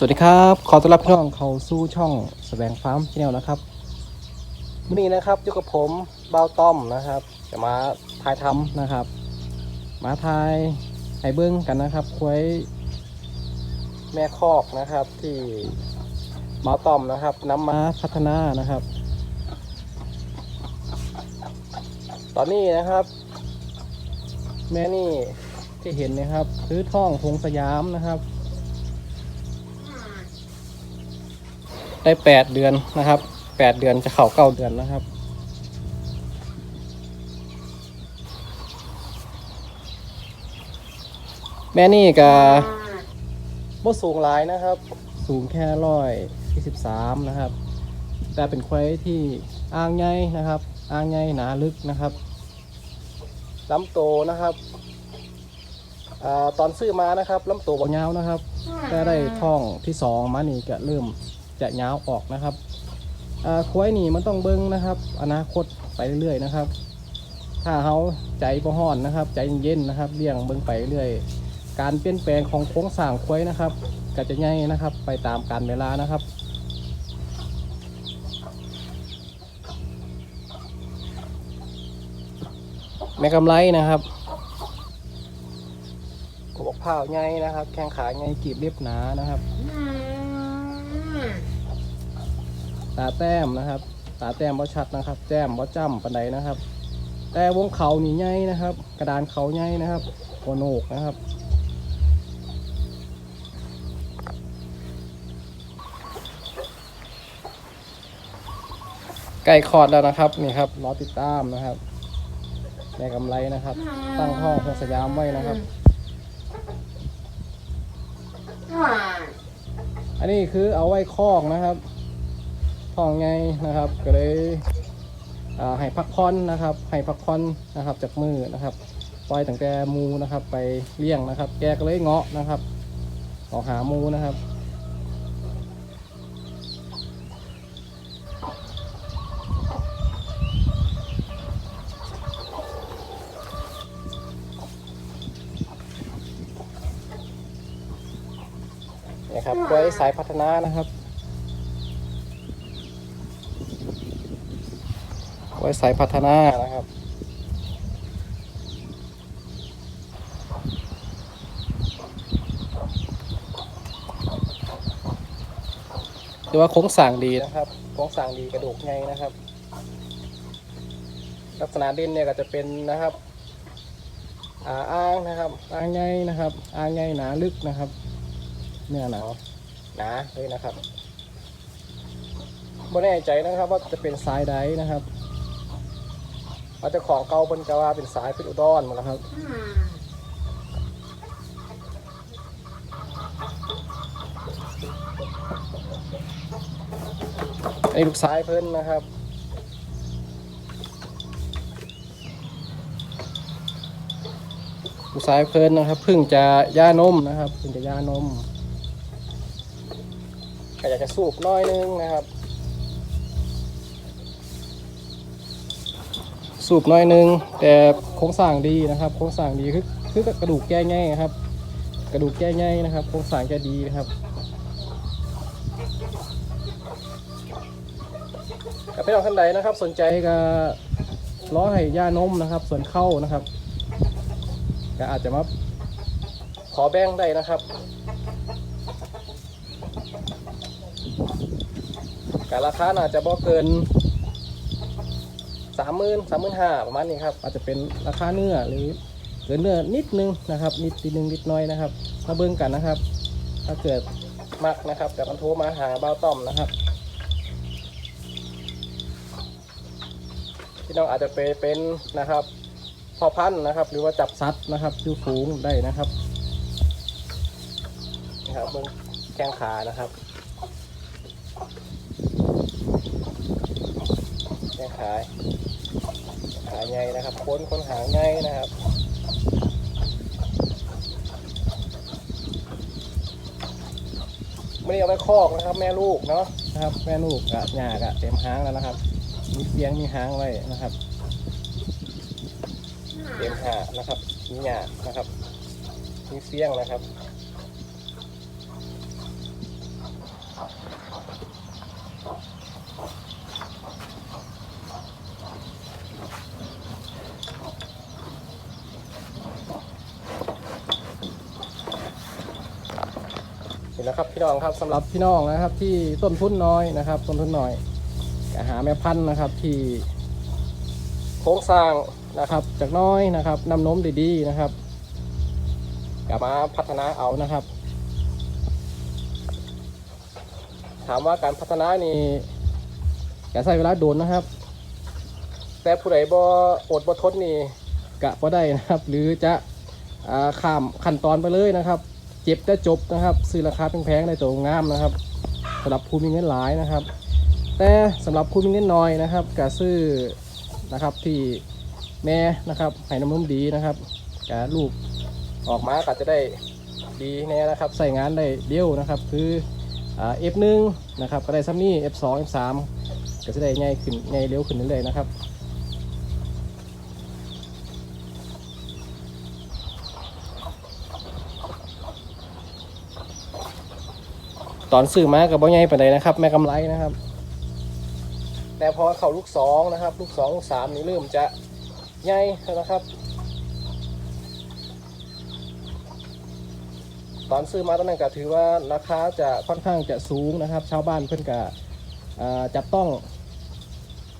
สวัสดีครับ ขอต้อนรับพี่น้องเข้าสู่ช่องแสวงฟาร์มชแนลนะครับวันนี้นะครับอยู่กับผมเบาต้อมนะครับ จะมาถ่ายทำนะครับ มาถ่ายไห้เบิ้งกันนะครับควายแม่คอกนะครับ ที่เบาต้อมนะครับนำมาพัฒนานะครับ ตอนนี้นะครับ แม่นี่ที่เห็นนะครับ คือท่องพงสยามนะครับ ได้แปดเดือนนะครับแปดเดือนจะเข้าเก้าเดือนนะครับ แม่นี่ก็บ่สูงหลายนะครับ สูงแค่ร้อยที่สิบสามนะครับ แต่เป็นควายที่อ้างใหญ่นะครับอ้างใหญ่หนาลึกนะครับลำโตนะครับอตอนซื้อมานะครับลำโตบ่ยาวนะครับ ก็ได้ท่องที่สองมานี่ก็เริ่ม จะยาวออกนะครับควายนี่มันต้องเบิ้งนะครับ อนาคตไปเรื่อยๆนะครับ ถ้าเขาใจบ่ฮ้อนนะครับ ใจเย็นๆนะครับเลี้ยงเบิ้งไปเรื่อยการเปลี่ยนแปลงของโครงสร้างควายนะครับก็จะง่ายนะครับ ไปตามกาลเวลานะครับแม่กำไรนะครับกบอกผ้าวใหญ่นะครับ แข้งขาใหญ่กีบเรียบหนานะครับ ตาแต้มนะครับ ตาแต้มบ่ชัดนะครับ แต้มบ่จ้ำปันใดนะครับ แต่วงเขานี่ใหญ่นะครับ กระดานเขาใหญ่นะครับหัวโหนกนะครับใกล้คลอดแล้วนะครับนี่ครับรอติดตามนะครับในกำไรนะครับ ตั้งท่อพงสยามไว้นะครับ อันนี้คือเอาไว้คอกนะครับ ท้องไงนะครับ ก็เลยอ่าให้พักผ่อนนะครับ ให้พักผ่อนนะครับจากมือนะครับปล่อยตั้งแต่มูนะครับ ไปเลี้ยงนะครับ แกก็เลยเงาะนะครับออกหามูนะครับนี่ครับไว้สายพัฒนานะครับ ไว้สายพัฒนานะครับถือว่าโค้งสั่งดีนะครับโค้งสั่งดีกระดูกไงนะครับ ลักษณะด่นเนี่ยก็จะเป็นนะครับอ่าอ้างนะครับอ้างไงนะครับอ้างไงหนาลึกนะครับเนื้อหนาหนาเลยนะครับไม่แน่ใจนะครับว่าจะเป็นสายใดนะครับ อาจจะของเก่าบนกว่าเป็นสายเป็นอุดรหมดแล้วครับไอ้ลูกสายเพิ่นนะครับลูกสายเพิ่นนะครับพิ่งจะย่านมนะครับพิ่งจะย่านมก็อยากจะสูบน้อยนึงนะครับ สูบน้อยนึง แต่โครงสร้างดีนะครับ โครงสร้างดีคือคือกระดูกแก้ง่ายครับ กระดูกแก้ง่ายนะครับ โครงสร้างแกดีนะครับกับพี่น้องท่านใดนะครับ สนใจก็ร้อให้ย่านมนะครับ ส่วนเข้านะครับก็อาจจะมาขอแบ่งได้นะครับการราคาน่าจะบ่เกิน สามหมื่นสามหมื่นห้าประมาณนี้ครับอาจจะเป็นราคาเนื้อหรือเกินเนื้อนิดนึงนะครับ นิดนิดนึงนิดน้อยนะครับมาเบิ่งกันนะครับ ถ้าเกิดมักนะครับแต่มันโทรมาหาเบ้าต้อมนะครับพี่น้องอาจจะไปเป็นนะครับพอพันนะครับ หรือว่าจับซัดนะครับดูฝูงได้นะครับนะครับเบิ่งแข้งขานะครับแข้งขา ขาใหญ่นะครับ ค้นค้นหางใหญ่นะครับไม่ได้เอาไว้คอกนะครับ แม่ลูกเนาะนะครับ แม่ลูกอะหยากอะเต็มหางแล้วนะครับ มีเสียงมีหางไว้นะครับ เต็มหานะครับมีหยานะครับมีเสียงนะครับ นแล้วครับ พี่น้องครับสำหรับพี่น้องนะครับ ที่ต้นทุนน้อยนะครับต้นทุนน้อยก็หาแม่พันธุ์นะครับที่โครงสร้างนะครับ จากน้อยนะครับนำนมดีๆนะครับกลับมาพัฒนาเอานะครับ ถามว่าการพัฒนานี่การใช้เวลาโดนนะครับ แต่ผู้ใดบ่อดบ่ทนนี่กะบ่ได้นะครับ หรือจะอ่าข้ามขั้นตอนไปเลยนะครับ เจ็บแต่จบนะครับ ซื้อราคาแพงๆในตัวงามนะครับสำหรับผู้มีเงินหลายนะครับ แต่สำหรับผู้มีเงินน้อยนะครับก็ซื้อนะครับที่แม่นะครับให้น้ำนมดีนะครับกลูกออกมาก็จะได้ดีแน่นะครับใส่งานได้เดียวนะครับ คืออ่า F1 นะครับก็ได้ซัมนี่ F2 F3 ก็จะได้ง่ายขึ้นง่ายเร็วขึ้นเรื่อยๆนะครับ ตอนซื้อมากับบ่ใหญ่ปานใดนะครับ แม่กำไรนะครับ แต่พอเข้าลูกสองนะครับ ลูกสองลูกสามนี่เริ่มจะใหญ่แล้วนะครับ ตอนซื้อมาตอนนั้นก็ถือว่าราคาจะค่อนข้างจะสูงนะครับ ชาวบ้านเพื่อนก็อ่าจับต้อง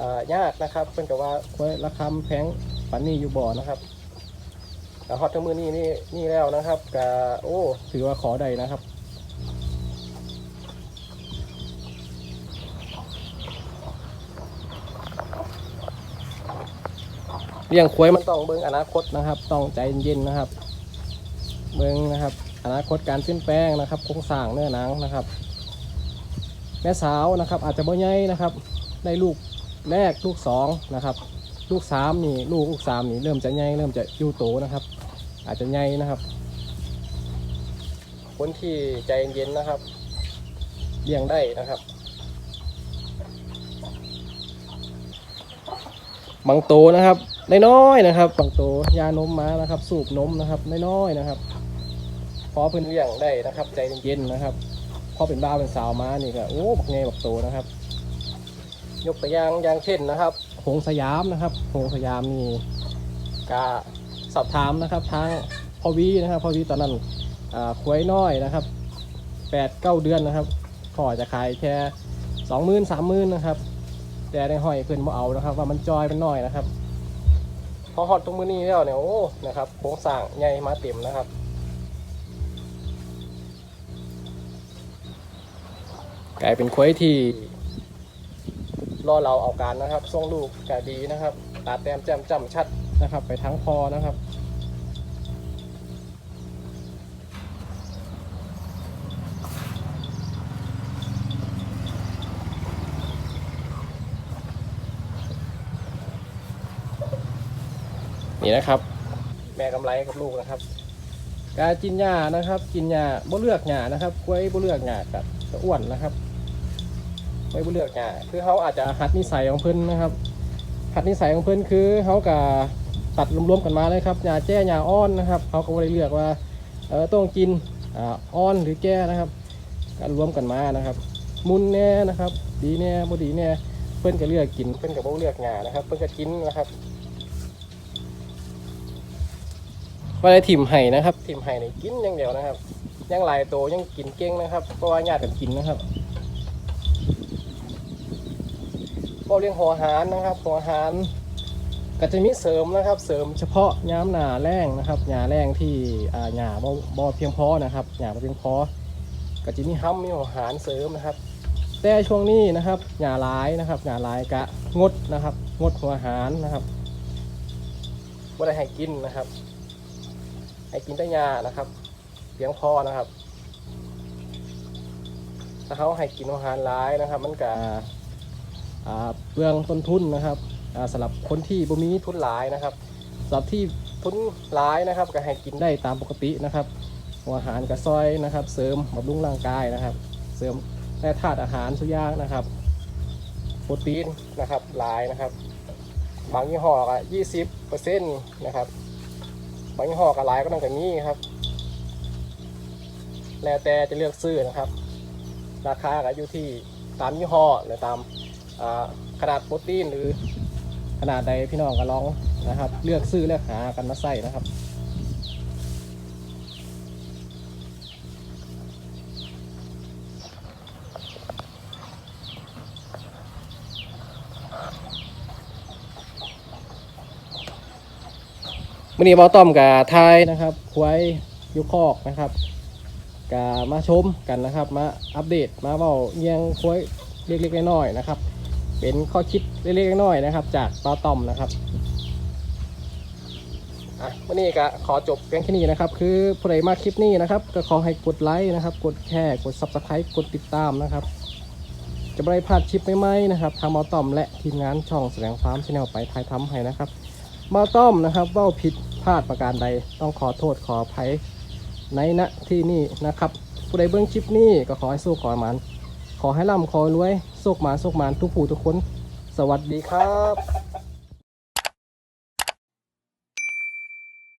อ่ายากนะครับเพื่อนก็ว่าควยราคาแพงปันนี้อยู่บ่อนะครับฮอตทั้งมือนี่นี่นี่แล้วนะครับก็โอ้ถือว่าขอใดนะครับ เลี้ยงควายมันต้องเบิ่งอนาคตนะครับ ต้องใจเย็นๆนะครับ เบิ่งนะครับ อนาคตการเปลี่ยนแปลงนะครับโครงสร้างเนื้อหนังนะครับ แม่สาวนะครับ อาจจะบ่ใหญ่นะครับได้ลูกแรกลูกสองนะครับ ลูกสามนี่ลูกลูกสามนี่เริ่มจะใหญ่เริ่มจะยู่โตนะครับ อาจจะใหญ่นะครับ คนที่ใจเย็นๆนะครับเลี้ยงได้นะครับบางโตนะครับ น้อยๆนะครับบางโตยานมมานะครับ สูบนมนะครับน้อยๆนะครับพอเพิ่นเลี้ยงได้นะครับ ใจเย็นๆนะครับพอเป็นบ้าเป็นสาวมานี่ก็โอ้บักเงยบักโตนะครับ ยกตัวอย่างอย่างเช่นนะครับหงสยามนะครับหงสยามนี่กาสอบถามนะครับทางพอวีนะครับพอวีตอนนั้นอ่าควายน้อยนะครับแปดเก้าเดือนนะครับพอจะขายแค่สองหมื่นสามหมื่นนะครับ แต่ในห้อยเพิ่นบ่เอานะครับ ว่ามันจอยมันน้อยนะครับ พอฮอตตรงมือนี้แล้วเนี่ยโอ้นะครับโครงสร้างใหญ่มาเต็มนะครับกลายเป็นควายที่รอเราเอาการนะครับทรงลูกกะดีนะครับตาแต้มแจ่มจ่ำชัดนะครับ ไปทั้งพอนะครับ นี่นะครับ แม่กำไรกับลูกนะครับ การกินหญ้านะครับ กินหญ้าบ่เลือกหญ้านะครับกล้วยบ่เลือกหญ้ากับจะอ้วนนะครับกล้วยบ่เลือกหญ้าคือเขาอาจจะหัดนิสัยของเพิ่อนนะครับ หัดนิสัยของเพิ่อนคือเขากับตัดรวมๆกันมาเลยครับหญ้าแจ้หญ้าอ้อนนะครับเขาก็บ่ได้เลือกว่าเออต้องกินอ่อ้อนหรือแก้นะครับการรวมกันมานะครับ มุนแน่นะครับ ดีแน่บ่ดีแน่เพิ่อนก็เลือกกินเพิ่อนก็บ่เลือกหญ้านะครับ เพิ่อนก็กินนะครับ ว่าได้ถิ่มไห่นะครับถิ่มไห่นี่กินอย่างเดียวนะครับยังหลายโตยังกินเก่งนะครับเพราะว่าญาติกันกินนะครับพอเลี้ยงหัวหารนะครับ หัวหารก็จะมีเสริมนะครับ เสริมเฉพาะย้ำหนาแรงนะครับหญ้าแรงที่อ่าหญ้าบ่บ่เพียงพอนะครับหญ้าบ่เพียงพอก็จะมีห้ำมีหัวหารเสริมนะครับ แต่ช่วงนี้นะครับหญ้าหลายนะครับหญ้าหลายกะงดนะครับ งดหัวหารนะครับบ่ได้ให้กินนะครับ ให้กินแต่ยานะครับเพียงพอนะครับ ถ้าเขาให้กินอาหารร้ายนะครับ มันก็อ่าเปลืองต้นทุนนะครับสำหรับคนที่บ่มีทุนหลายนะครับสำหรับที่ทุนหลายนะครับ ก็ให้กินได้ตามปกตินะครับอาหารกับซอยนะครับ เสริมบำรุงร่างกายนะครับ เสริมแร่ธาตุอาหารสุกอยางนะครับโปรตีนนะครับหลายนะครับ บางยี่ห้อก็ยี่สิบเปอร์เซ็นต์นะครับ บางยี่ห้อกับหลายก็ต้องแบบนี้ครับ แล้วแต่จะเลือกซื้อนะครับ ราคาก็อยู่ที่ตามยี่ห้อหรือตามขนาดโปรตีนหรือขนาดใดพี่น้องก็ลองนะครับ เลือกซื้อเลือกหากันมาใส่นะครับ มื่อนี้เบาต้อมกับทายนะครับควายยุคอกนะครับกามาชมกันนะครับ มาอัปเดตมาเบาเอียงควายเล็กๆน้อยๆนะครับ เป็นข้อคิดเล็กๆน้อยๆนะครับ จากเบาต้อมนะครับอะวันนี้ก็ขอจบเพียงแค่นี้นะครับ คือผู้ใดมาคลิปนี้นะครับ ก็ขอให้กดไลค์นะครับ กดแชร์กด subscribe กดติดตามนะครับ จะไม่ได้พลาดคลิปใหม่ๆนะครับทางเบาต้อมและทีมงานช่องแสดงฟาร์มชาแนลไปถ่ายทำให้นะครับ มาต้อมนะครับเว่าผิดพลาดประการใดต้องขอโทษขออภัยในณที่นี่นะครับ ผู้ใดเบื้องคลิปนี้ก็ขอให้สู้ขอหมัน ขอให้ร่ำขอรวยโชคหมาโชคหมานทุกผู้ทุกคน สวัสดีครับ